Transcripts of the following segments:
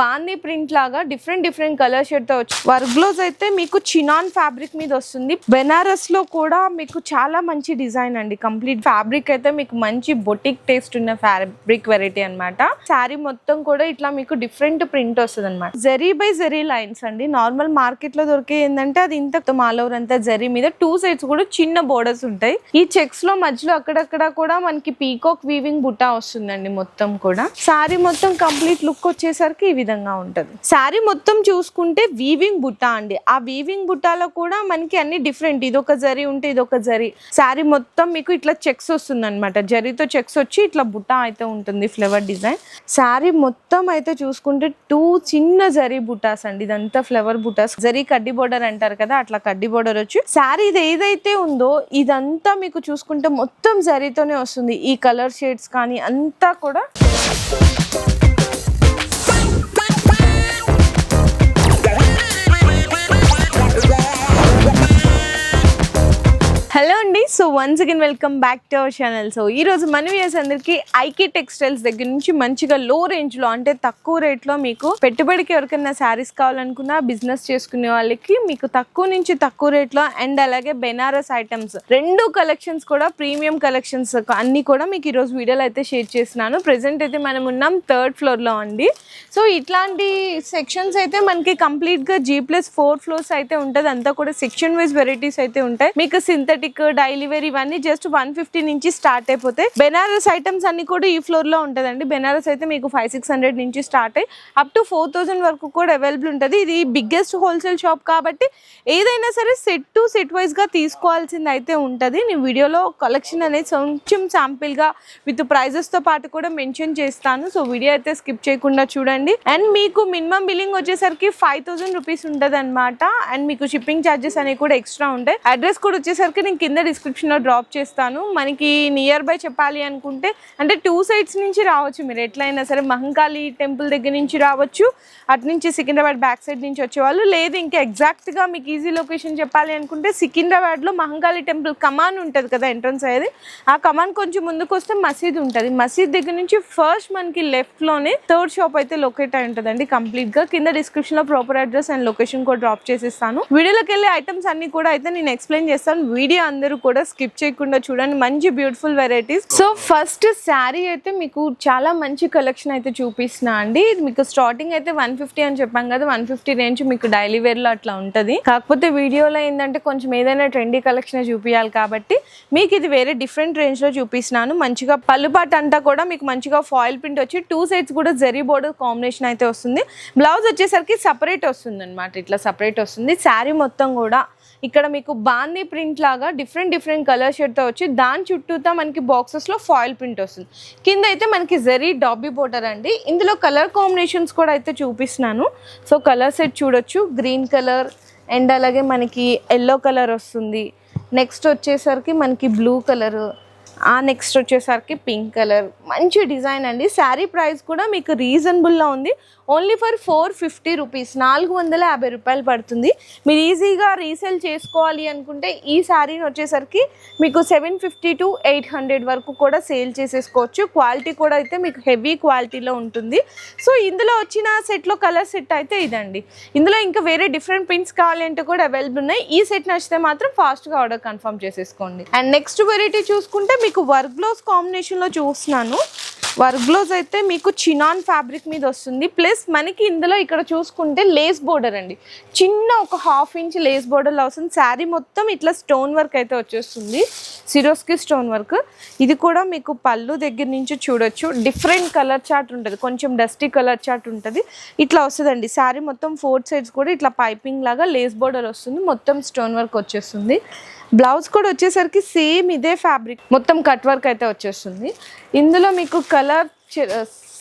బాందీ print లాగా different different colour షేడ్తో వచ్చి వర్క్ బ్లౌజ్ అయితే మీకు చినాన్ ఫ్యాబ్రిక్ మీద వస్తుంది. బెనారస్లో కూడా మీకు చాలా మంచి డిజైన్ అండి. కంప్లీట్ ఫ్యాబ్రిక్ అయితే మీకు మంచి బొటిక్ టేస్ట్ ఉన్న ఫ్యాబ్రిక్ వెరైటీ అన్నమాట. శారీ మొత్తం కూడా ఇట్లా మీకు డిఫరెంట్ ప్రింట్ వస్తుంది అనమాట జెరీ బై జెరీ లైన్స్ అండి. నార్మల్ మార్కెట్లో దొరికే ఏంటంటే అది ఇంత ఆల్ ఓవర్ అంతా జెరీ మీద టూ సైడ్స్ కూడా చిన్న బోర్డర్స్ ఉంటాయి. ఈ చెక్స్లో మధ్యలో అక్కడక్కడ కూడా మనకి పీకాక్ వీవింగ్ బుట్టా వస్తుందండి మొత్తం కూడా. శారీ మొత్తం కంప్లీట్ లుక్ వచ్చేసరికి ఇవి విధంగా ఉంటుంది. శారీ మొత్తం చూసుకుంటే వీవింగ్ బుట్ట అండి. ఆ వీవింగ్ బుట్టాలో కూడా మనకి అన్ని డిఫరెంట్ ఇది ఒక జరీ ఉంటే ఇది ఒక జరీ. శారీ మొత్తం మీకు ఇట్లా చెక్స్ వస్తుంది అనమాట జరీతో చెక్స్ వచ్చి ఇట్లా బుట్ట అయితే ఉంటుంది ఫ్లవర్ డిజైన్ శారీ మొత్తం అయితే చూసుకుంటే టూ చిన్న జరీ బుటాస్ అండి. ఇదంతా ఫ్లవర్ బుటాస్ జరీ కడ్డీ బోర్డర్ అంటారు కదా అట్లా కడ్డీ బోర్డర్ వచ్చి. శారీ ఇది ఏదైతే ఉందో ఇదంతా మీకు చూసుకుంటే మొత్తం జరీతోనే వస్తుంది. ఈ కలర్ షేడ్స్ కానీ అంతా కూడా. హలో అండి. So once again welcome back to our channel so ఈ రోజు మన వ్యూస్ అందరికీ ఐకే టెక్స్టైల్స్ దగ్గర నుంచి మంచిగా లో రేంజ్లో అంటే తక్కువ రేట్లో మీకు పెట్టుబడికి ఎవరికైనా శారీస్ కావాలనుకున్నా బిజినెస్ చేసుకునే వాళ్ళకి మీకు తక్కువ నుంచి తక్కువ రేట్లో అండ్ అలాగే బెనారస్ ఐటమ్స్ రెండు కలెక్షన్స్ కూడా ప్రీమియం కలెక్షన్స్ అన్ని కూడా మీకు ఈరోజు వీడియోలో అయితే షేర్ చేస్తున్నాను. ప్రెసెంట్ అయితే మనం ఉన్నాం థర్డ్ ఫ్లోర్లో అండి. సో ఇట్లాంటి సెక్షన్స్ అయితే మనకి కంప్లీట్గా జీ ప్లస్ ఫోర్ ఫ్లోర్స్ అయితే ఉంటుంది. అంతా కూడా సెక్షన్ వైజ్ వెరైటీస్ అయితే ఉంటాయి. మీకు సింథటిక్ డైలీ వేర్ uh, ఇవన్నీ జస్ట్ వన్ ఫిఫ్టీ నుంచి స్టార్ట్ అయిపోతాయి. బెనారస్ ఐటమ్స్ అన్ని కూడా ఈ ఫ్లోర్లో ఉంటదండి. బెనారస్ అయితే మీకు ఫైవ్ సిక్స్ హండ్రెడ్ నుంచి స్టార్ట్ అయ్యి అప్ టు ఫోర్ థౌసండ్ వరకు కూడా అవైలబుల్ ఉంటుంది. ఇది బిగ్గెస్ట్ హోల్సేల్ షాప్ కాబట్టి ఏదైనా సరే సెట్ టు సెట్ వైజ్గా తీసుకోవాల్సింది అయితే ఉంటది. నేను వీడియోలో కలెక్షన్ అనేది కొంచెం శాంపిల్గా విత్ ప్రైజెస్తో పాటు కూడా మెన్షన్ చేస్తాను. సో వీడియో అయితే స్కిప్ చేయకుండా చూడండి. అండ్ మీకు మినిమం బిల్లింగ్ వచ్చేసరికి ఫైవ్ థౌసండ్ రూపీస్ ఉంటుంది అనమాట అండ్ మీకు షిప్పింగ్ ఛార్జెస్ అనేవి కూడా ఎక్స్ట్రా ఉంటాయి. అడ్రస్ కూడా వచ్చేసరికి నేను కింద డిస్క్రిప్షన్లో డ్రాప్ చేస్తాను. మనకి నియర్ బై చెప్పాలి అనుకుంటే అంటే టూ సైడ్స్ నుంచి రావచ్చు మీరు. ఎట్లయినా సరే మహంకాళి టెంపుల్ దగ్గర నుంచి రావచ్చు. అటు నుంచి సికింద్రాబాద్ బ్యాక్ సైడ్ నుంచి వచ్చేవాళ్ళు. లేదు ఇంకా ఎగ్జాక్ట్గా మీకు ఈజీ లొకేషన్ చెప్పాలి అనుకుంటే సికింద్రాబాద్లో మహంకాళి టెంపుల్ కమాన్ ఉంటుంది కదా ఎంట్రన్స్ అయ్యేది ఆ కమాన్ కొంచెం ముందుకు వస్తే మసీద్ ఉంటుంది. మసీద్ దగ్గర నుంచి ఫస్ట్ మనకి లెఫ్ట్లోనే థర్డ్ షాప్ అయితే లొకేట్ అయి ఉంటుందండి కంప్లీట్గా కింద డిస్క్రిప్షన్లో ప్రాపర్ అడ్రస్ అండ్ లొకేషన్ కూడా డ్రాప్ చేసేస్తాను. వీడియోలోకి వెళ్ళే ఐటమ్స్ అన్ని కూడా అయితే నేను ఎక్స్ప్లెయిన్ చేస్తాను. వీడియో అందరూ కూడా స్కిప్ చేయకుండా చూడండి. మంచి beautiful varieties. So first sari అయితే మీకు చాలా మంచి కలెక్షన్ అయితే చూపిస్తున్నా అండి. ఇది మీకు స్టార్టింగ్ అయితే వన్ ఫిఫ్టీ అని చెప్పాం కదా వన్ ఫిఫ్టీ రేంజ్ మీకు డైలీ వేర్లో అట్లా ఉంటుంది. కాకపోతే వీడియోలో ఏంటంటే కొంచెం ఏదైనా ట్రెండీ కలెక్షన్ చూపించాలి కాబట్టి మీకు ఇది వేరే డిఫరెంట్ రేంజ్లో చూపిస్తున్నాను. మంచిగా పల్లుపాటు అంతా కూడా మీకు మంచిగా ఫాయిల్ ప్రింట్ వచ్చి టూ సైడ్స్ కూడా జరీ బోర్డర్ కాంబినేషన్ అయితే వస్తుంది. బ్లౌజ్ వచ్చేసరికి సపరేట్ వస్తుంది అనమాట ఇట్లా సపరేట్ వస్తుంది. శారీ మొత్తం కూడా ఇక్కడ మీకు బాందీ ప్రింట్ లాగా డిఫరెంట్ డిఫరెంట్ కలర్ షేడ్తో వచ్చి దాని చుట్టూతా మనకి బాక్సెస్లో ఫాయిల్ ప్రింట్ వస్తుంది. కింద అయితే మనకి జరీ డాబీ బోర్డర్ అండి. ఇందులో కలర్ కాంబినేషన్స్ కూడా అయితే చూపిస్తున్నాను. సో కలర్ సెట్ చూడొచ్చు. గ్రీన్ కలర్ అండ్ అలాగే మనకి ఎల్లో కలర్ వస్తుంది. నెక్స్ట్ వచ్చేసరికి మనకి బ్లూ కలర్ నెక్స్ట్ వచ్చేసరికి పింక్ కలర్ మంచి డిజైన్ అండి. శారీ ప్రైస్ కూడా మీకు రీజనబుల్లో ఉంది. Only for four fifty rupees నాలుగు వందల యాభై రూపాయలు పడుతుంది. మీరు ఈజీగా రీసేల్ చేసుకోవాలి అనుకుంటే ఈ శారీని వచ్చేసరికి మీకు seven fifty to eight hundred వరకు కూడా సేల్ చేసేసుకోవచ్చు. క్వాలిటీ కూడా అయితే మీకు హెవీ క్వాలిటీలో ఉంటుంది. సో ఇందులో వచ్చిన సెట్లో కలర్ సెట్ అయితే ఇదండి. ఇందులో ఇంకా వేరే డిఫరెంట్ ప్రింట్స్ కావాలంటే కూడా అవైలబుల్ ఉన్నాయి. ఈ సెట్ నచ్చితే మాత్రం ఫాస్ట్గా ఆర్డర్ కన్ఫర్మ్ చేసేసుకోండి. అండ్ నెక్స్ట్ వెరైటీ చూసుకుంటే మీకు వర్క్ బ్లౌజ్ కాంబినేషన్లో చూస్తున్నాను. వర్క్ బ్లౌజ్ అయితే మీకు చినాన్ ఫ్యాబ్రిక్ మీద వస్తుంది. ప్లస్ మనకి ఇందులో ఇక్కడ చూసుకుంటే లేస్ బోర్డర్ అండి. చిన్న ఒక హాఫ్ ఇంచ్ లేస్ బోర్డర్లో వస్తుంది. శారీ మొత్తం ఇట్లా స్టోన్ వర్క్ అయితే వచ్చేస్తుంది. సిరోస్కి స్టోన్ వర్క్ ఇది కూడా మీకు పళ్ళు దగ్గర నుంచి చూడొచ్చు. డిఫరెంట్ కలర్ చార్ట్ ఉంటుంది. కొంచెం డస్టీ కలర్ చార్ట్ ఉంటుంది. ఇట్లా వస్తుందండి. శారీ మొత్తం ఫోర్ సైడ్స్ కూడా ఇట్లా పైపింగ్ లాగా లేస్ బోర్డర్ వస్తుంది. మొత్తం స్టోన్ వర్క్ వచ్చేస్తుంది. బ్లౌజ్ కూడా వచ్చేసరికి సేమ్ ఇదే ఫ్యాబ్రిక్. మొత్తం కట్ వర్క్ అయితే వచ్చేస్తుంది. ఇందులో మీకు కలర్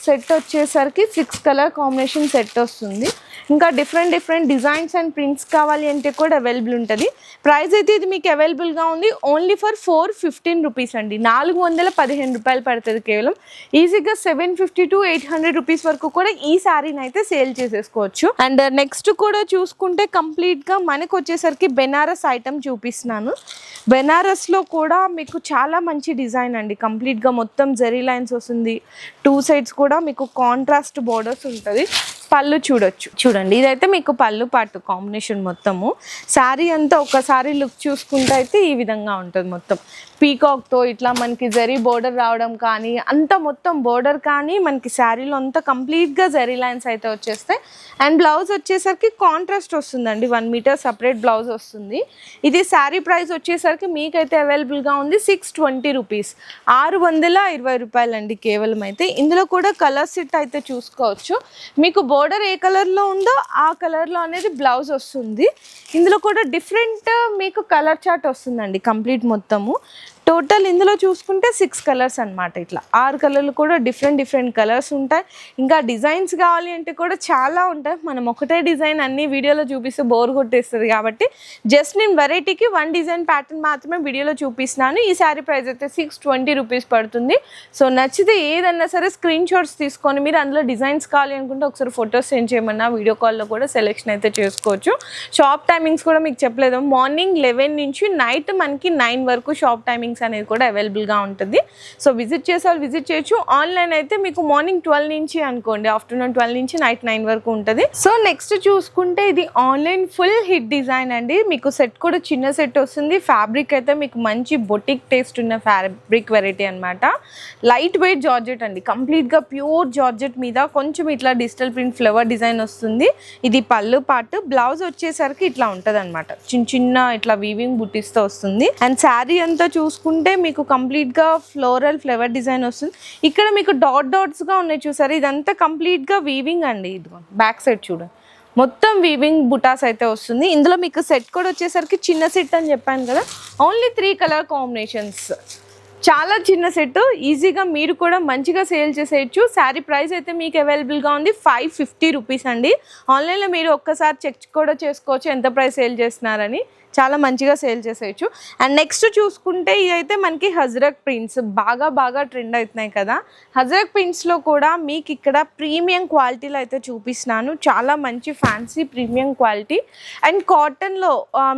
సెట్ వచ్చేసరికి సిక్స్ కలర్ కాంబినేషన్ సెట్ వస్తుంది. ఇంకా different different designs and prints కావాలి అంటే కూడా అవైలబుల్ ఉంటుంది. ప్రైస్ అయితే ఇది మీకు అవైలబుల్గా ఉంది. Only for four fifteen rupees అండి. నాలుగు వందల పదిహేను రూపాయలు పడుతుంది కేవలం. ఈజీగా seven fifty to eight hundred rupees వరకు కూడా ఈ శారీని అయితే సేల్ చేసేసుకోవచ్చు. అండ్ నెక్స్ట్ uh, కూడా చూసుకుంటే కంప్లీట్గా మనకు వచ్చేసరికి బెనారస్ ఐటమ్ చూపిస్తున్నాను. బెనారస్లో కూడా మీకు చాలా మంచి డిజైన్ అండి. కంప్లీట్గా మొత్తం జరీ లైన్స్ వస్తుంది. టూ సైడ్స్ కూడా మీకు కాంట్రాస్ట్ బోర్డర్స్ ఉంటుంది. పళ్ళు చూడొచ్చు. చూడండి ఇదైతే మీకు పళ్ళు పాటు కాంబినేషన్ మొత్తము. శారీ అంతా ఒకసారి లుక్ చూసుకుంటే అయితే ఈ విధంగా ఉంటుంది మొత్తం. పీకాక్తో ఇట్లా మనకి జరీ బోర్డర్ రావడం కానీ అంత మొత్తం బోర్డర్ కానీ మనకి శారీలో అంతా కంప్లీట్గా జరీ లైన్స్ అయితే వచ్చేస్తాయి. అండ్ బ్లౌజ్ వచ్చేసరికి కాంట్రాస్ట్ వస్తుందండి. వన్ మీటర్ సపరేట్ బ్లౌజ్ వస్తుంది. ఇది శారీ ప్రైస్ వచ్చేసరికి మీకైతే అవైలబుల్గా ఉంది సిక్స్ ట్వంటీ రూపీస్. ఆరు వందల ఇరవై రూపాయలండి కేవలం అయితే. ఇందులో కూడా కలర్ సెట్ అయితే చూసుకోవచ్చు. మీకు బోర్డర్ ఏ కలర్లో ఉందో ఆ కలర్లో అనేది బ్లౌజ్ వస్తుంది. ఇందులో కూడా డిఫరెంట్ మీకు కలర్ చార్ట్ వస్తుందండి కంప్లీట్ మొత్తము. టోటల్ ఇందులో చూసుకుంటే సిక్స్ కలర్స్ అన్నమాట ఇట్లా. ఆరు కలర్లు కూడా డిఫరెంట్ డిఫరెంట్ కలర్స్ ఉంటాయి. ఇంకా డిజైన్స్ కావాలి అంటే కూడా చాలా ఉంటాయి. మనం ఒకటే డిజైన్ అన్ని వీడియోలో చూపిస్తే బోర్ కొట్టేస్తుంది కాబట్టి జస్ట్ నేను వెరైటీకి వన్ డిజైన్ ప్యాటర్న్ మాత్రమే వీడియోలో చూపిస్తున్నాను. ఈ శారీ ప్రైస్ అయితే సిక్స్ ట్వంటీ రూపీస్ పడుతుంది. సో నచ్చితే ఏదన్నా సరే స్క్రీన్ షాట్స్ తీసుకొని మీరు అందులో డిజైన్స్ కావాలి అనుకుంటే ఒకసారి ఫొటోస్ సెండ్ చేయమన్నా వీడియో కాల్లో కూడా సెలెక్షన్ అయితే చేసుకోవచ్చు. షాప్ టైమింగ్స్ కూడా మీకు చెప్పలేదు. మార్నింగ్ లెవెన్ నుంచి నైట్ మనకి నైన్ వరకు షాప్ టైమింగ్స్ అనేది కూడా అవైలబుల్గా ఉంటుంది. సో విజిట్ చేసే వాళ్ళు విజిట్ చేయొచ్చు. ఆన్లైన్ అయితే మీకు మార్నింగ్ ట్వెల్వ్ నుంచి అనుకోండి ఆఫ్టర్నూన్ ట్వెల్వ్ నుంచి నైట్ నైన్ వరకు ఉంటుంది. సో నెక్స్ట్ చూసుకుంటే ఇది ఆన్లైన్ ఫుల్ హిట్ డిజైన్ అండి. మీకు సెట్ కూడా చిన్న సెట్ వస్తుంది. ఫ్యాబ్రిక్ అయితే మీకు మంచి బొటిక్ టేస్ట్ ఉన్న ఫ్యాబ్రిక్ వెరైటీ అనమాట లైట్ వెయిట్ జార్జెట్ అండి. కంప్లీట్గా ప్యూర్ జార్జెట్ మీద కొంచెం ఇట్లా డిజిటల్ ప్రింట్ ఫ్లవర్ డిజైన్ వస్తుంది. ఇది పళ్ళు పాటు. బ్లౌజ్ వచ్చేసరికి ఇట్లా ఉంటుంది అనమాట చిన్న చిన్న ఇట్లా వీవింగ్ బుట్టిస్తో వస్తుంది. అండ్ శారీ అంతా చూసుకుంటే మీకు కంప్లీట్గా ఫ్లోరల్ ఫ్లేవర్ డిజైన్ వస్తుంది. ఇక్కడ మీకు డాట్ డాట్స్గా ఉన్నాయి చూసారు? ఇదంతా కంప్లీట్గా వీవింగ్ అండి. ఇదిగో బ్యాక్ సైడ్ చూడండి మొత్తం వీవింగ్ బుటాస్ అయితే వస్తుంది. ఇందులో మీకు సెట్ కూడా వచ్చేసరికి చిన్న సెట్ అని చెప్పాను కదా. ఓన్లీ త్రీ కలర్ కాంబినేషన్స్ చాలా చిన్న సెట్ ఈజీగా మీరు కూడా మంచిగా సేల్ చేసేయచ్చు. శారీ ప్రైస్ అయితే మీకు అవైలబుల్గా ఉంది. ఫైవ్ ఫిఫ్టీ రూపీస్ అండి. ఆన్లైన్లో మీరు ఒక్కసారి చెక్ కూడా చేసుకోవచ్చు ఎంత ప్రైస్ సేల్ చేస్తున్నారని. చాలా మంచిగా సేల్ చేసేయచ్చు. అండ్ నెక్స్ట్ చూసుకుంటే ఇదైతే మనకి హజ్రక్ ప్రింట్స్ బాగా బాగా ట్రెండ్ అవుతున్నాయి కదా. హజ్రక్ ప్రింట్స్లో కూడా మీకు ఇక్కడ ప్రీమియం క్వాలిటీలో అయితే చూపిస్తున్నాను. చాలా మంచి ఫ్యాన్సీ ప్రీమియం క్వాలిటీ. అండ్ కాటన్లో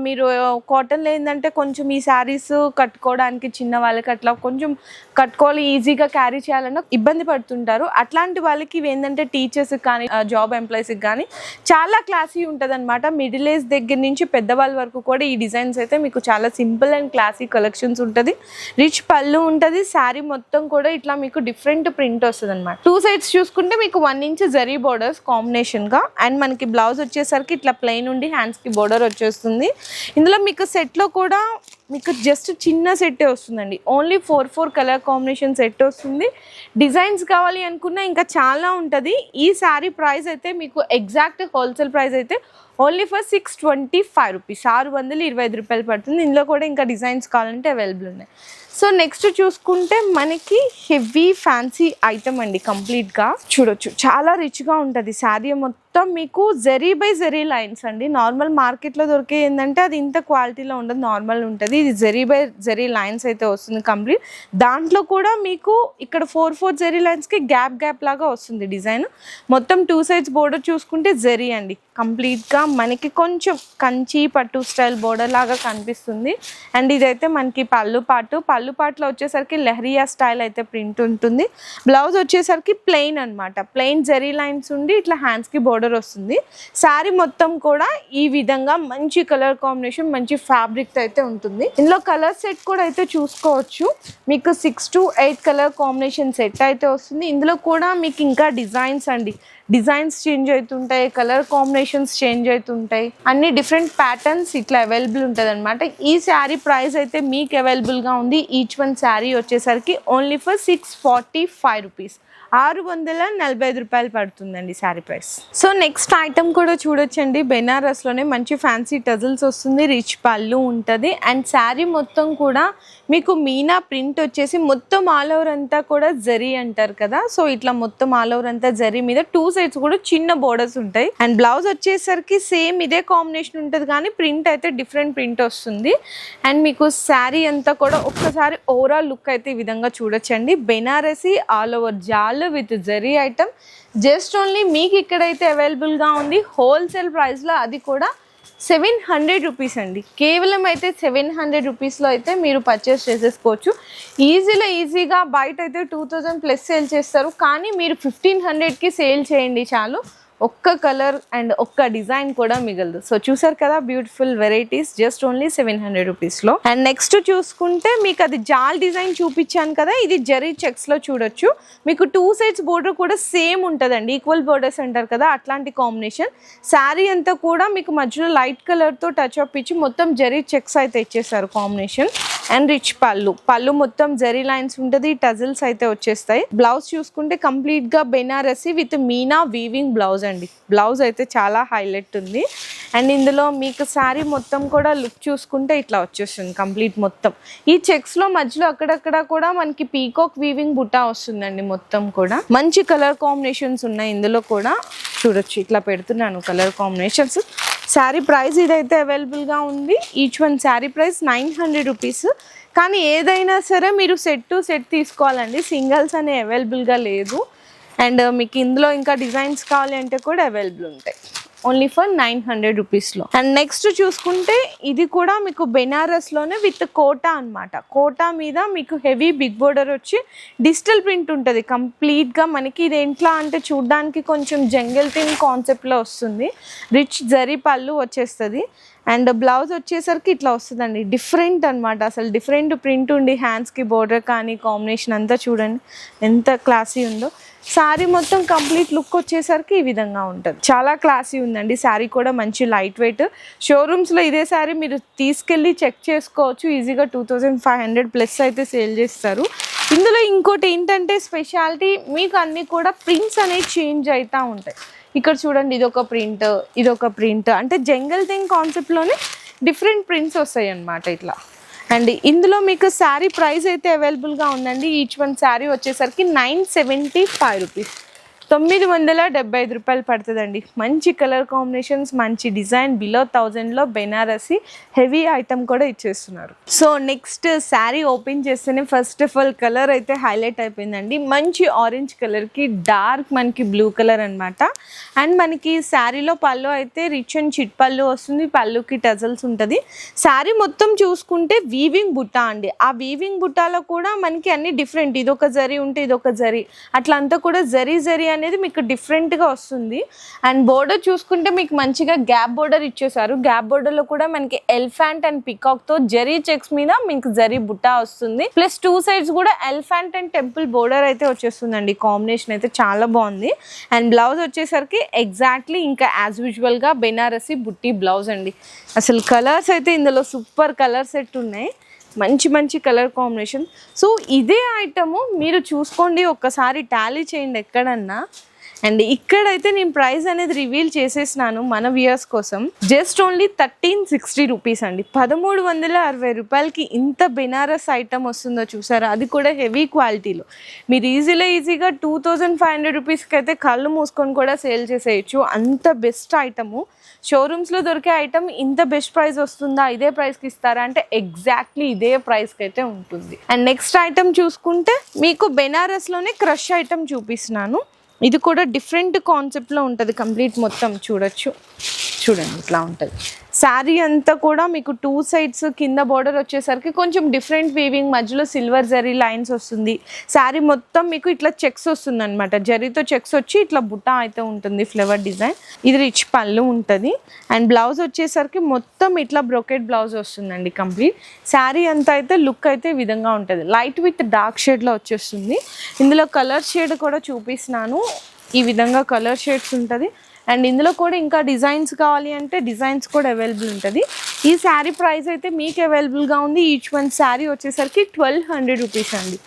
మీరు కాటన్లో ఏంటంటే కొంచెం ఈ శారీస్ కట్టుకోవడానికి చిన్న వాళ్ళకి అట్లా కొంచెం కట్టుకోవాలి ఈజీగా క్యారీ చేయాలన్న ఇబ్బంది పడుతుంటారు. అట్లాంటి వాళ్ళకి ఇవి ఏంటంటే టీచర్స్కి కానీ జాబ్ ఎంప్లాయీస్కి కానీ చాలా క్లాసీ ఉంటుంది మిడిల్ ఏజ్ దగ్గర నుంచి పెద్దవాళ్ళ వరకు కూడా ఈ డిజైన్స్ అయితే మీకు చాలా సింపుల్ అండ్ క్లాసిక్ కలెక్షన్స్ ఉంటుంది. రిచ్ పళ్ళు ఉంటుంది శారీ మొత్తం కూడా ఇట్లా మీకు డిఫరెంట్ ప్రింట్ వస్తుంది అనమాట టూ సైడ్స్ చూసుకుంటే మీకు వన్ ఇంచ్ జరీ బోర్డర్స్ కాంబినేషన్గా అండ్ మనకి బ్లౌజ్ వచ్చేసరికి ఇట్లా ప్లెయిన్ ఉండి హ్యాండ్స్కి బోర్డర్ వచ్చేస్తుంది. ఇందులో మీకు సెట్లో కూడా మీకు జస్ట్ చిన్న సెట్టే వస్తుందండి. Only four four colour combination set వస్తుంది. డిజైన్స్ కావాలి అనుకున్నా ఇంకా చాలా ఉంటుంది. ఈ శారీ ప్రైస్ అయితే మీకు ఎగ్జాక్ట్ హోల్సేల్ ప్రైస్ అయితే only for six twenty five rupees ఆరు వందలు ఇరవై ఐదు రూపాయలు పడుతుంది. ఇందులో కూడా ఇంకా డిజైన్స్ కావాలంటే అవైలబుల్ ఉన్నాయి. సో నెక్స్ట్ చూసుకుంటే మనకి హెవీ ఫ్యాన్సీ ఐటమ్ అండి కంప్లీట్గా. చూడొచ్చు. చాలా రిచ్గా ఉంటుంది. శారీ మొత్తం మీకు జెరీ బై జెరీ లైన్స్ అండి. నార్మల్ మార్కెట్లో దొరికే ఏంటంటే అది ఇంత క్వాలిటీలో ఉండదు. నార్మల్ ఉంటుంది. ఇది జెరీ బై జెరీ లైన్స్ అయితే వస్తుంది కంప్లీట్. దాంట్లో కూడా మీకు ఇక్కడ ఫోర్ ఫోర్ జెరీ లైన్స్కి గ్యాప్ గ్యాప్ లాగా వస్తుంది డిజైన్. మొత్తం టూ సైడ్స్ బోర్డర్ చూసుకుంటే జరీ అండి. కంప్లీట్గా మనకి కొంచెం కంచి పట్టు స్టైల్ బోర్డర్ లాగా కనిపిస్తుంది. అండ్ ఇదైతే మనకి పళ్ళు పాటు. పళ్ళు పాటులో వచ్చేసరికి లెహరియా స్టైల్ అయితే ప్రింట్ ఉంటుంది. బ్లౌజ్ వచ్చేసరికి ప్లెయిన్ అన్నమాట. ప్లెయిన్ జరీ లైన్స్ ఉండి ఇట్లా హ్యాండ్స్కి బోర్డర్ వస్తుంది. శారీ మొత్తం కూడా ఈ విధంగా మంచి కలర్ కాంబినేషన్ మంచి ఫ్యాబ్రిక్ అయితే ఉంటుంది. ఇందులో కలర్ సెట్ కూడా అయితే చూసుకోవచ్చు. మీకు six to eight colour combination set అయితే వస్తుంది. ఇందులో కూడా మీకు ఇంకా డిజైన్స్ అండి. డిజైన్స్ చేంజ్ అవుతుంటాయి కలర్ కాంబినేషన్స్ చేంజ్ అవుతుంటాయి. అన్ని డిఫరెంట్ ప్యాటర్న్స్ ఇట్లా అవైలబుల్ ఉంటుంది అనమాట ఈ శారీ ప్రైస్ అయితే మీకు అవైలబుల్గా ఉంది. ఈచ్ వన్ శారీ వచ్చేసరికి only for six forty five rupees ఆరు వందల నలభై ఐదు రూపాయలు పడుతుందండి sari price. So next item కూడా చూడొచ్చండి. బెనారస్లోనే మంచి ఫ్యాన్సీ టజల్స్ వస్తుంది. రిచ్ పళ్ళు ఉంటుంది. అండ్ శారీ మొత్తం కూడా మీకు మీనా ప్రింట్ వచ్చేసి మొత్తం ఆల్ ఓవర్ అంతా కూడా జరీ అంటారు కదా. సో ఇట్లా మొత్తం ఆల్ ఓవర్ అంతా జరీ మీద టూ సైడ్స్ కూడా చిన్న బోర్డర్స్ ఉంటాయి. అండ్ బ్లౌజ్ వచ్చేసరికి సేమ్ ఇదే కాంబినేషన్ ఉంటుంది కానీ ప్రింట్ అయితే డిఫరెంట్ ప్రింట్ వస్తుంది. అండ్ మీకు శారీ అంతా కూడా ఒక్కసారి ఓవరాల్ లుక్ అయితే ఈ విధంగా చూడొచ్చండి. Banarasi all over jaal with zari item just only మీకు ఇక్కడైతే అవైలబుల్గా ఉంది. హోల్సేల్ ప్రైస్లో అది కూడా సెవెన్ హండ్రెడ్ రూపీస్ అండి. కేవలం అయితే సెవెన్ హండ్రెడ్ రూపీస్లో అయితే మీరు పర్చేస్ చేసేసుకోవచ్చు. ఈజీలో ఈజీగా బయట అయితే టూ థౌజండ్ ప్లస్ సేల్ చేస్తారు. కానీ మీరు ఫిఫ్టీన్ హండ్రెడ్కి సేల్ చేయండి చాలు. ఒక్క కలర్ అండ్ ఒక్క డిజైన్ కూడా మిగలదు. సో చూసారు కదా beautiful varieties just only seven hundred రూపీస్లో అండ్ నెక్స్ట్ చూసుకుంటే మీకు అది జాల్ డిజైన్ చూపించాను కదా ఇది జరీ చెక్స్లో చూడొచ్చు. మీకు టూ సైడ్స్ బోర్డర్ కూడా సేమ్ ఉంటుందండి. ఈక్వల్ బోర్డర్స్ అంటారు కదా అట్లాంటి కాంబినేషన్ శారీ అంతా కూడా మీకు మధ్యలో లైట్ కలర్తో టచ్ అప్ ఇచ్చి మొత్తం జరీ చెక్స్ అయితే ఇచ్చేసారు కాంబినేషన్ అండ్ రిచ్ పళ్ళు పళ్ళు మొత్తం జరీ లైన్స్ ఉంటుంది టజిల్స్ అయితే వచ్చేస్తాయి. బ్లౌజ్ చూసుకుంటే కంప్లీట్గా Banarasi with meena weaving blouse అండి. బ్లౌజ్ అయితే చాలా హైలైట్ ఉంది. అండ్ ఇందులో మీకు శారీ మొత్తం కూడా లుక్ చూసుకుంటే ఇట్లా వచ్చేస్తుంది కంప్లీట్ మొత్తం. ఈ చెక్స్లో మధ్యలో అక్కడక్కడ కూడా మనకి పీకాక్ వీవింగ్ బుట్టా వస్తుందండి మొత్తం కూడా. మంచి కలర్ కాంబినేషన్స్ ఉన్నాయి ఇందులో కూడా. చూడొచ్చు ఇట్లా పెడుతున్నాను కలర్ కాంబినేషన్స్ శారీ ప్రైస్ ఇదైతే అవైలబుల్గా ఉంది. Each one sari price nine hundred rupees. కానీ ఏదైనా సరే మీరు సెట్ టు సెట్ తీసుకోవాలండి. సింగిల్స్ అనే అవైలబుల్గా లేదు. అండ్ మీకు ఇందులో ఇంకా డిజైన్స్ కావాలి అంటే కూడా అవైలబుల్ ఉంటాయి. ఓన్లీ ఫర్ నైన్ హండ్రెడ్ రూపీస్లో. అండ్ నెక్స్ట్ చూసుకుంటే ఇది కూడా మీకు బెనారస్లోనే విత్ కోటా అన్నమాట. కోటా మీద మీకు హెవీ బిగ్ బోర్డర్ వచ్చి డిజిటల్ ప్రింట్ ఉంటుంది. కంప్లీట్గా మనకి ఇది ఎట్లా అంటే చూడడానికి కొంచెం జంగిల్ థింగ్ కాన్సెప్ట్లో వస్తుంది. రిచ్ జరీ పళ్ళు వచ్చేస్తుంది. అండ్ బ్లౌజ్ వచ్చేసరికి ఇట్లా వస్తుందండి. డిఫరెంట్ అన్నమాట. అసలు డిఫరెంట్ ప్రింట్ ఉండి హ్యాండ్స్కి బోర్డర్ కానీ కాంబినేషన్ అంతా చూడండి. ఎంత క్లాసీ ఉందో. శారీ మొత్తం కంప్లీట్ లుక్ వచ్చేసరికి ఈ విధంగా ఉంటుంది. చాలా క్లాసీ ఉందండి. శారీ కూడా మంచి లైట్ వెయిట్ షోరూమ్స్లో ఇదే శారీ మీరు తీసుకెళ్ళి చెక్ చేసుకోవచ్చు. ఈజీగా two thousand five hundred plus అయితే సేల్ చేస్తారు. ఇందులో ఇంకోటి ఏంటంటే స్పెషాలిటీ మీకు అన్నీ కూడా ప్రింట్స్ అనేవి చేంజ్ అవుతూ ఉంటాయి. ఇక్కడ చూడండి ఇది ఒక ప్రింట్ ఇదొక ప్రింట్ అంటే జంగల్ థింగ్ కాన్సెప్ట్లోనే డిఫరెంట్ ప్రింట్స్ వస్తాయి అన్నమాట ఇట్లా. అండ్ ఇందులో మీకు శారీ ప్రైస్ అయితే అవైలబుల్గా ఉందండి. ఈచ్ వన్ శారీ వచ్చేసరికి నైన్ సెవెంటీ ఫైవ్ రూపీస్ తొమ్మిది వందల డెబ్బై ఐదు రూపాయలు పడుతుందండి. మంచి కలర్ కాంబినేషన్స్ మంచి డిజైన్ బిలో థౌజండ్లో బెనారసి హెవీ ఐటమ్ కూడా ఇచ్చేస్తున్నారు. సో నెక్స్ట్ శారీ ఓపెన్ చేస్తేనే ఫస్ట్ ఆఫ్ ఆల్ కలర్ అయితే హైలైట్ అయిపోయిందండి. మంచి ఆరెంజ్ కలర్కి డార్క్ మనకి బ్లూ కలర్ అన్నమాట. అండ్ మనకి శారీలో పళ్ళు అయితే రిచ్ అండ్ చిట్ పళ్ళు వస్తుంది పళ్ళుకి టజల్స్ ఉంటుంది. శారీ మొత్తం చూసుకుంటే వీవింగ్ బుట్ట అండి. ఆ వీవింగ్ బుట్టాలో కూడా మనకి అన్ని డిఫరెంట్ ఇదొక జరీ ఉంటే ఇదొక జరీ. అట్లా అంతా కూడా జరీ జరీ అనేది మీకు డిఫరెంట్గా వస్తుంది. అండ్ బోర్డర్ చూసుకుంటే మీకు మంచిగా గ్యాప్ బోర్డర్ ఇచ్చేసారు గ్యాప్ బోర్డర్లో కూడా మనకి ఎలిఫాంట్ అండ్ పికాక్తో జరీ చెక్స్ మీద మీకు జరీ బుట్ట వస్తుంది. ప్లస్ టూ సైడ్స్ కూడా ఎలిఫాంట్ అండ్ టెంపుల్ బోర్డర్ అయితే వచ్చేస్తుందండి. కాంబినేషన్ అయితే చాలా బాగుంది. అండ్ బ్లౌజ్ వచ్చేసరికి ఎగ్జాక్ట్లీ ఇంకా యాజ్ యూజువల్గా బెనారసి బుట్టి బ్లౌజ్ అండి. అసలు కలర్స్ అయితే ఇందులో సూపర్ కలర్ సెట్ ఉన్నాయి. మంచి మంచి కలర్ కాంబినేషన్. సో ఇదే ఐటము మీరు చూసుకోండి ఒక్కసారి టాలీ చేయండి ఎక్కడన్నా. అండ్ ఇక్కడైతే నేను ప్రైస్ అనేది రివీల్ చేసేసినాను మన వ్యూయర్స్ కోసం. Just only thirteen sixty rupees అండి. పదమూడు వందల అరవై రూపాయలకి ఇంత బెనారస్ ఐటమ్ వస్తుందో చూసారా? అది కూడా హెవీ క్వాలిటీలో. మీరు ఈజీలో ఈజీగా టూ థౌజండ్ ఫైవ్ హండ్రెడ్ రూపీస్కి అయితే కళ్ళు మూసుకొని కూడా సేల్ చేసేయచ్చు. అంత బెస్ట్ ఐటము. షోరూమ్స్లో దొరికే ఐటమ్ ఇంత బెస్ట్ ప్రైస్ వస్తుందా? ఇదే ప్రైస్కి ఇస్తారా? అంటే ఎగ్జాక్ట్లీ ఇదే ప్రైస్కి అయితే ఉంటుంది. అండ్ నెక్స్ట్ ఐటమ్ చూసుకుంటే మీకు బెనారస్లోనే క్రష్ ఐటమ్ చూపిస్తున్నాను. ఇది కూడా డిఫరెంట్ కాన్సెప్ట్లో ఉంటుంది కంప్లీట్ మొత్తం చూడొచ్చు. చూడండి ఇట్లా ఉంటుంది. శారీ అంతా కూడా మీకు టూ సైడ్స్ కింద బార్డర్ వచ్చేసరికి కొంచెం డిఫరెంట్ వీవింగ్ మధ్యలో సిల్వర్ జరీ లైన్స్ వస్తుంది. శారీ మొత్తం మీకు ఇట్లా చెక్స్ వస్తుంది అనమాట జరీతో చెక్స్ వచ్చి ఇట్లా బుట్ట అయితే ఉంటుంది ఫ్లవర్ డిజైన్ ఇది రిచ్ పళ్ళు ఉంటుంది. అండ్ బ్లౌజ్ వచ్చేసరికి మొత్తం ఇట్లా బ్రొకెట్ బ్లౌజ్ వస్తుందండి కంప్లీట్ శారీ అంతా అయితే లుక్ అయితే విధంగా ఉంటుంది. లైట్ విత్ డార్క్ షేడ్లో వచ్చేస్తుంది. ఇందులో కలర్ షేడ్ కూడా చూపిస్తున్నాను. ఈ విధంగా కలర్ షేడ్స్ ఉంటుంది. అండ్ ఇందులో కూడా ఇంకా డిజైన్స్ కావాలి అంటే డిజైన్స్ కూడా అవైలబుల్ ఉంటుంది. ఈ శారీ ప్రైస్ అయితే మీకు అవైలబుల్గా ఉంది. ఈచ్ వన్ శారీ వచ్చేసరికి ట్వెల్వ్ హండ్రెడ్ రూపీస్ అండి.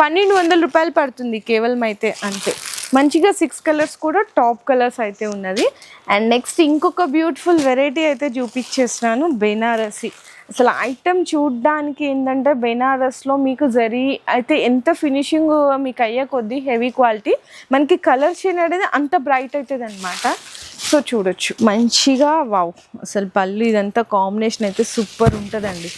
పన్నెండు వందల రూపాయలు పడుతుంది కేవలం అయితే అంతే. మంచిగా సిక్స్ కలర్స్ కూడా టాప్ కలర్స్ అయితే ఉన్నది. అండ్ నెక్స్ట్ ఇంకొక బ్యూటిఫుల్ వెరైటీ అయితే చూపించేస్తున్నాను. బెనారసి. అసలు ఐటమ్ చూడడానికి ఏంటంటే బెనారస్లో మీకు జరీ అయితే ఎంత ఫినిషింగ్ మీకు అయ్యే కొద్దీ హెవీ క్వాలిటీ మనకి కలర్ షేడ్ అనేది అంత బ్రైట్ అవుతుంది అనమాట సో చూడొచ్చు. మంచిగా వావ్ అసలు పళ్ళు ఇదంతా కాంబినేషన్ అయితే సూపర్ ఉంటుందండి.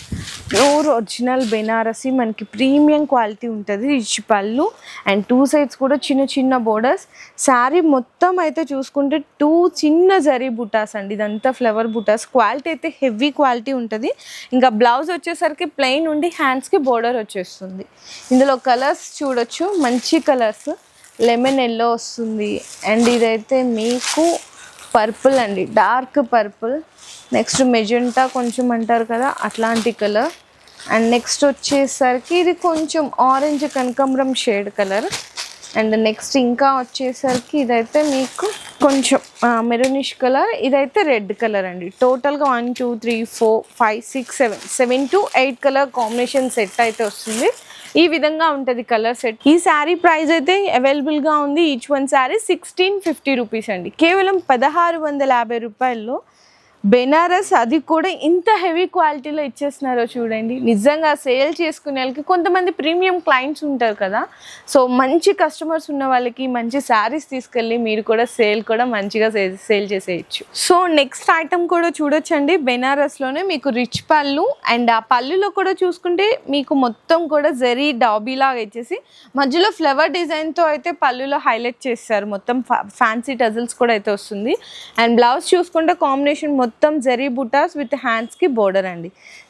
ప్యూర్ ఒరిజినల్ బెనారసి మనకి ప్రీమియం క్వాలిటీ ఉంటుంది rich pallu. And two sides కూడా చిన్న చిన్న బోర్డర్స్. శారీ మొత్తం అయితే చూసుకుంటే టూ చిన్న జరీ బుటాస్ అండి. ఇదంతా ఫ్లవర్ బుటాస్. క్వాలిటీ అయితే హెవీ క్వాలిటీ ఉంటుంది. ఇంకా బ్లౌజ్ వచ్చేసరికి ప్లెయిన్ ఉండి హ్యాండ్స్కి బోర్డర్ వచ్చేస్తుంది. ఇందులో కలర్స్ చూడొచ్చు. మంచి కలర్స్. లెమన్ ఎల్లో వస్తుంది. అండ్ ఇదైతే మీకు పర్పుల్ అండి. Dark purple. నెక్స్ట్ మెజెంటా కొంచెం అంటారు కదా అట్లాంటి కలర్. అండ్ నెక్స్ట్ వచ్చేసరికి ఇది కొంచెం ఆరెంజ్ కనకాంబరం షేడ్ కలర్. అండ్ నెక్స్ట్ ఇంకా వచ్చేసరికి ఇదైతే మీకు కొంచెం మెరూనిష్ కలర్. ఇదైతే రెడ్ కలర్ అండి. టోటల్గా one two three four five six seven seven to eight colour combination set అయితే వస్తుంది. ఈ విధంగా ఉంటుంది కలర్ సెట్. ఈ శారీ ప్రైస్ అయితే అవైలబుల్గా ఉంది. Each one sari sixteen fifty rupees అండి. కేవలం పదహారు వందల యాభై రూపాయల్లో బెనారస్ అది కూడా ఇంత హెవీ క్వాలిటీలో ఇచ్చేస్తున్నారో చూడండి. నిజంగా సేల్ చేసుకునే వాళ్ళకి కొంతమంది ప్రీమియం క్లయింట్స్ ఉంటారు కదా. సో మంచి కస్టమర్స్ ఉన్న వాళ్ళకి మంచి శారీస్ తీసుకెళ్ళి మీరు కూడా సేల్ కూడా మంచిగా సేల్ చేసేయచ్చు. సో నెక్స్ట్ ఐటమ్ కూడా చూడొచ్చండి. బెనారస్లోనే మీకు రిచ్ పళ్ళు అండ్ ఆ పళ్ళులో కూడా చూసుకుంటే మీకు మొత్తం కూడా జరీ డాబీ లాగా ఇచ్చేసి మధ్యలో ఫ్లవర్ డిజైన్తో అయితే పళ్ళులో హైలైట్ చేస్తారు. మొత్తం ఫ్యాన్సీ టజల్స్ కూడా అయితే వస్తుంది. అండ్ బ్లౌజ్ చూసుకుంటే కాంబినేషన్ మొత్తం మొత్తం జరీ బుటాస్ విత్ హ్యాండ్స్కి బోర్డర్ అండి.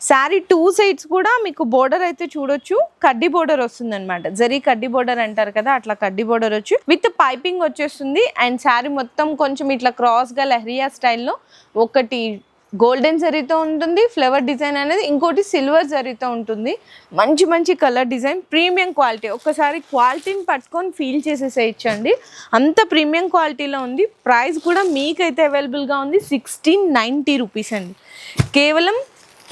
శారీ టూ సైడ్స్ కూడా మీకు బోర్డర్ అయితే చూడొచ్చు. కడ్డీ బోర్డర్ వస్తుంది అనమాట జరీ కడ్డీ బోర్డర్ అంటారు కదా అట్లా కడ్డీ బోర్డర్ వచ్చి విత్ పైపింగ్ వచ్చేస్తుంది. అండ్ శారీ మొత్తం కొంచెం ఇట్లా క్రాస్గా లెహరియా స్టైల్లో ఒకటి గోల్డెన్ జరీతో ఉంటుంది ఫ్లవర్ డిజైన్ అనేది ఇంకోటి సిల్వర్ జరీతో ఉంటుంది. మంచి మంచి కలర్ డిజైన్ ప్రీమియం క్వాలిటీ. ఒక్కసారి క్వాలిటీని పట్టుకొని ఫీల్ చేసేసేయచ్చండి. అంత ప్రీమియం క్వాలిటీలో ఉంది. ప్రైస్ కూడా మీకైతే అవైలబుల్గా ఉంది. సిక్స్టీన్ నైంటీ రూపీస్ అండి. కేవలం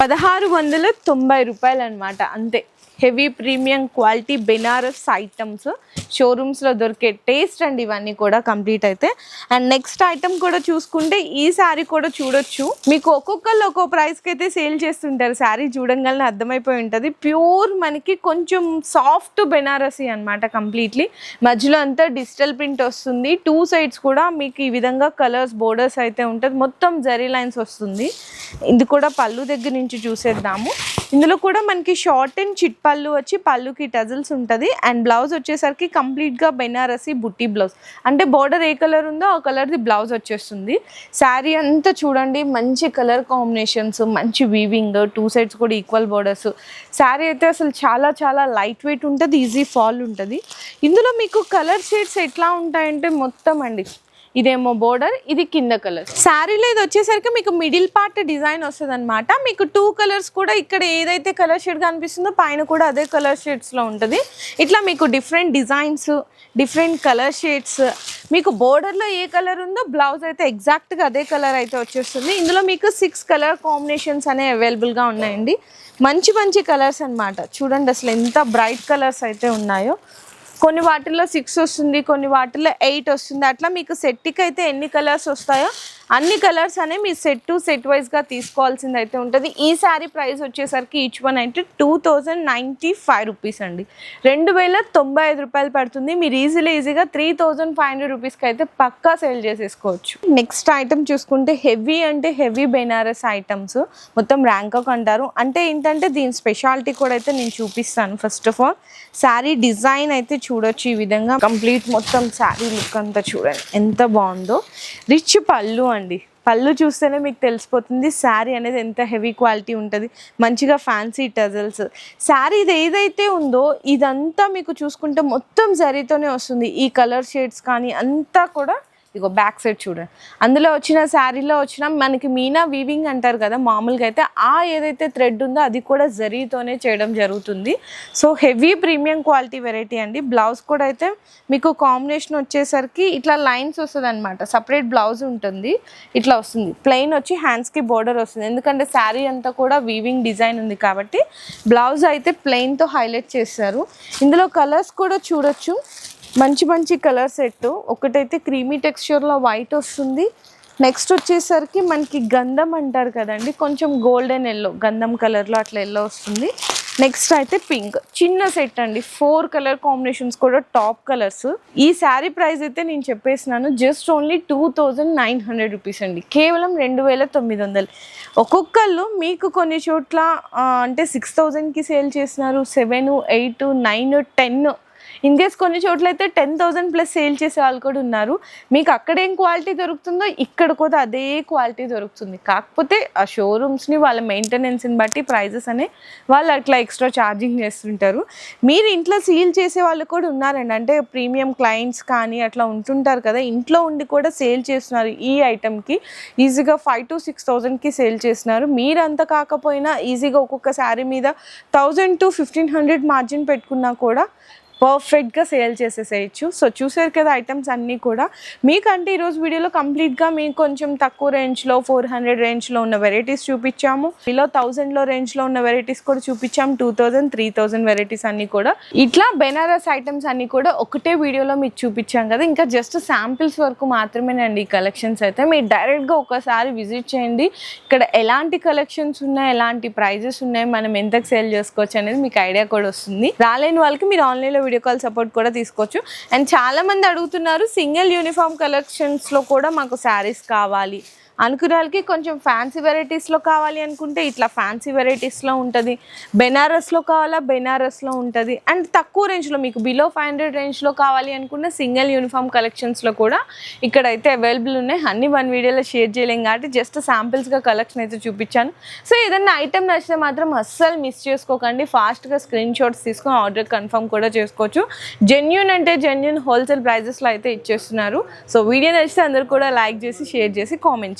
పదహారు వందల తొంభై రూపాయలు అనమాట అంతే. Heavy premium quality Banaras items షోరూమ్స్లో దొరికే టేస్ట్ అండి ఇవన్నీ కూడా కంప్లీట్ అయితే. అండ్ నెక్స్ట్ ఐటమ్ కూడా చూసుకుంటే ఈ శారీ కూడా చూడొచ్చు. మీకు ఒక్కొక్కళ్ళు ఒక్కో ప్రైస్కి అయితే సేల్ చేస్తుంటారు. శారీ చూడంగానే అర్థమైపోయి ఉంటుంది. ప్యూర్ మనకి కొంచెం సాఫ్ట్ బెనారసీ అనమాట కంప్లీట్లీ. మధ్యలో అంతా డిజిటల్ ప్రింట్ వస్తుంది. టూ సైడ్స్ కూడా మీకు ఈ విధంగా కలర్స్ బోర్డర్స్ అయితే ఉంటుంది. మొత్తం జరీ లైన్స్ వస్తుంది. ఇది కూడా పళ్ళు దగ్గర నుంచి చూసేద్దాము. ఇందులో కూడా మనకి షార్ట్ అండ్ చిట్ పళ్ళు వచ్చి పళ్ళుకి టజల్స్ ఉంటుంది. అండ్ బ్లౌజ్ వచ్చేసరికి కంప్లీట్గా బెనారసి బుట్టి బ్లౌజ్. అంటే బోర్డర్ ఏ కలర్ ఉందో ఆ కలర్ది బ్లౌజ్ వచ్చేస్తుంది. శారీ అంతా చూడండి మంచి కలర్ కాంబినేషన్స్ మంచి వీవింగ్ టూ సైడ్స్ కూడా ఈక్వల్ బార్డర్స్ శారీ అయితే అసలు చాలా చాలా లైట్ వెయిట్ ఉంటుంది ఈజీ ఫాల్ ఉంటుంది. ఇందులో మీకు కలర్ షేడ్స్ ఎట్లా ఉంటాయంటే మొత్తం అండి. ఇదేమో బోర్డర్ ఇది కింద కలర్. శారీలో ఇది వచ్చేసరికి మీకు మిడిల్ పార్ట్ డిజైన్ వస్తుంది అనమాట మీకు టూ కలర్స్ కూడా ఇక్కడ ఏదైతే కలర్ షేడ్ కనిపిస్తుందో పైన కూడా అదే కలర్ షేడ్స్లో ఉంటుంది. ఇట్లా మీకు different designs different colour shades మీకు బోర్డర్లో ఏ కలర్ ఉందో బ్లౌజ్ అయితే ఎగ్జాక్ట్గా అదే కలర్ అయితే వచ్చేస్తుంది. ఇందులో మీకు సిక్స్ కలర్ కాంబినేషన్స్ అనేవి అవైలబుల్గా ఉన్నాయండి. మంచి మంచి కలర్స్ అన్నమాట. చూడండి అసలు ఎంత బ్రైట్ కలర్స్ అయితే ఉన్నాయో. కొన్ని వాటిల్లో సిక్స్ వస్తుంది కొన్ని వాటిల్లో ఎయిట్ వస్తుంది. అట్లా మీకు సెట్టికి అయితే ఎన్ని కలర్స్ వస్తాయో అన్ని కలర్స్ అనేవి మీ సెట్ టు సెట్ వైజ్గా తీసుకోవాల్సింది అయితే ఉంటుంది. ఈ శారీ ప్రైస్ వచ్చేసరికి ఈచ్ వన్ అయితే two thousand ninety five rupees అండి. రెండు వేల తొంభై ఐదు రూపాయలు పడుతుంది. మీరు ఈజీలీ ఈజీగా త్రీ థౌజండ్ ఫైవ్ హండ్రెడ్ రూపీస్కి అయితే పక్కా సేల్ చేసేసుకోవచ్చు. నెక్స్ట్ ఐటమ్ చూసుకుంటే హెవీ అంటే హెవీ బెనారస్ ఐటమ్స్ మొత్తం ర్యాంకక్ అంటారు. అంటే ఏంటంటే దీని స్పెషాలిటీ కూడా అయితే నేను చూపిస్తాను. First of all sari design అయితే చూడొచ్చు ఈ విధంగా. కంప్లీట్ మొత్తం శారీ లుక్ అంతా చూడండి. ఎంత బాగుందో. రిచ్ పళ్ళు అండి పళ్ళు చూస్తేనే మీకు తెలిసిపోతుంది శారీ అనేది ఎంత హెవీ క్వాలిటీ ఉంటుంది. మంచిగా ఫ్యాన్సీ టజల్స్. శారీ ఇది ఏదైతే ఉందో ఇదంతా మీకు చూసుకుంటే మొత్తం జరీతోనే వస్తుంది. ఈ కలర్ షేడ్స్ కానీ అంతా కూడా ఇదిగో బ్యాక్ సైడ్ చూడండి. అందులో వచ్చిన శారీలో వచ్చిన మనకి మీనా వీవింగ్ అంటారు కదా మామూలుగా అయితే ఆ ఏదైతే థ్రెడ్ ఉందో అది కూడా జరీతోనే చేయడం జరుగుతుంది. So heavy premium quality variety అండి. బ్లౌజ్ కూడా అయితే మీకు కాంబినేషన్ వచ్చేసరికి ఇట్లా లైన్స్ వస్తుంది అనమాట సపరేట్ బ్లౌజ్ ఉంటుంది ఇట్లా వస్తుంది. ప్లెయిన్ వచ్చి హ్యాండ్స్కి బోర్డర్ వస్తుంది. ఎందుకంటే శారీ అంతా కూడా వీవింగ్ డిజైన్ ఉంది కాబట్టి బ్లౌజ్ అయితే ప్లెయిన్తో హైలైట్ చేస్తారు ఇందులో కలర్స్ కూడా చూడొచ్చు. మంచి మంచి కలర్ సెట్. ఒకటైతే క్రీమీ టెక్స్చర్లో వైట్ వస్తుంది. నెక్స్ట్ వచ్చేసరికి మనకి గంధం అంటారు కదండి కొంచెం గోల్డెన్ ఎల్లో గంధం కలర్లో అట్లా ఎల్లో వస్తుంది. నెక్స్ట్ అయితే పింక్. చిన్న సెట్ అండి ఫోర్ కలర్ కాంబినేషన్స్ కూడా టాప్ కలర్స్. ఈ శారీ ప్రైస్ అయితే నేను చెప్పేసినాను just only two thousand nine hundred rupees అండి. కేవలం రెండు వేల తొమ్మిది వందలు. ఒక్కొక్కళ్ళు మీకు కొన్ని చోట్ల అంటే సిక్స్ థౌజండ్కి సేల్ చేసినారు seven eight nine ten in case కొన్ని చోట్ల అయితే టెన్ థౌసండ్ ప్లస్ సేల్ చేసే వాళ్ళు కూడా ఉన్నారు. మీకు అక్కడ ఏం క్వాలిటీ దొరుకుతుందో ఇక్కడ కూడా అదే క్వాలిటీ దొరుకుతుంది. కాకపోతే ఆ షోరూమ్స్ని వాళ్ళ మెయింటెనెన్స్ని బట్టి ప్రైజెస్ అనే వాళ్ళు అట్లా ఎక్స్ట్రా ఛార్జింగ్ చేస్తుంటారు. మీరు ఇంట్లో సీల్ చేసే వాళ్ళు కూడా ఉన్నారండి. అంటే ప్రీమియం క్లయింట్స్ కానీ అట్లా ఉంటుంటారు కదా ఇంట్లో ఉండి కూడా సేల్ చేస్తున్నారు ఈ ఐటెంకి ఈజీగా ఫైవ్ టు సిక్స్ థౌజండ్కి సేల్ చేస్తున్నారు. మీరు అంత కాకపోయినా ఈజీగా ఒక్కొక్క శారీ మీద thousand to fifteen hundred margin పెట్టుకున్నా కూడా పర్ఫెక్ట్గా సేల్ చేసేసేయచ్చు. సో చూసారు కదా ఐటమ్స్ అన్నీ కూడా. మీకంటే ఈరోజు వీడియోలో కంప్లీట్గా మీకు కొంచెం తక్కువ రేంజ్లో ఫోర్ హండ్రెడ్ రేంజ్లో ఉన్న వెరైటీస్ చూపించాము ఇలా థౌజండ్లో రేంజ్లో ఉన్న వెరైటీస్ కూడా చూపించాము two thousand three thousand varieties అన్నీ కూడా. ఇట్లా బెనారస్ ఐటమ్స్ అన్నీ కూడా ఒకటే వీడియోలో మీకు చూపించాం కదా. ఇంకా జస్ట్ శాంపిల్స్ వరకు మాత్రమేనండి ఈ కలెక్షన్స్ అయితే. మీరు డైరెక్ట్గా ఒకసారి విజిట్ చేయండి. ఇక్కడ ఎలాంటి కలెక్షన్స్ ఉన్నాయి ఎలాంటి ప్రైజెస్ ఉన్నాయి మనం ఎంతకు సేల్ చేసుకోవచ్చు అనేది మీకు ఐడియా కూడా వస్తుంది. రాలేని వాళ్ళకి మీరు ఆన్లైన్లో వీడియో కాల్ సపోర్ట్ కూడా తీసుకోవచ్చు. అండ్ చాలామంది అడుగుతున్నారు సింగిల్ యూనిఫామ్ కలెక్షన్స్లో కూడా మాకు శారీస్ కావాలి. అనుకునే కొంచెం ఫ్యాన్సీ వెరైటీస్లో కావాలి అనుకుంటే ఇట్లా ఫ్యాన్సీ వెరైటీస్లో ఉంటుంది. బెనారస్లో కావాలా? బెనారస్లో ఉంటుంది. అండ్ తక్కువ రేంజ్లో మీకు బిలో ఫైవ్ హండ్రెడ్ రేంజ్లో కావాలి అనుకున్న సింగిల్ యూనిఫామ్ కలెక్షన్స్లో కూడా ఇక్కడైతే అవైలబుల్ ఉన్నాయి. అన్ని వన్ వీడియోలో షేర్ చేయలేం కాబట్టి జస్ట్ శాంపిల్స్గా కలెక్షన్ అయితే చూపించాను. సో ఏదన్నా ఐటెం నచ్చితే మాత్రం అస్సలు మిస్ చేసుకోకండి. ఫాస్ట్గా స్క్రీన్ షాట్స్ తీసుకొని ఆర్డర్ కన్ఫర్మ్ కూడా చేసుకోవచ్చు. జెన్యున్ అంటే జెన్యున్ హోల్సేల్ ప్రైజెస్లో అయితే ఇచ్చేస్తున్నారు. సో వీడియో నచ్చితే అందరూ కూడా లైక్ చేసి షేర్ చేసి కామెంట్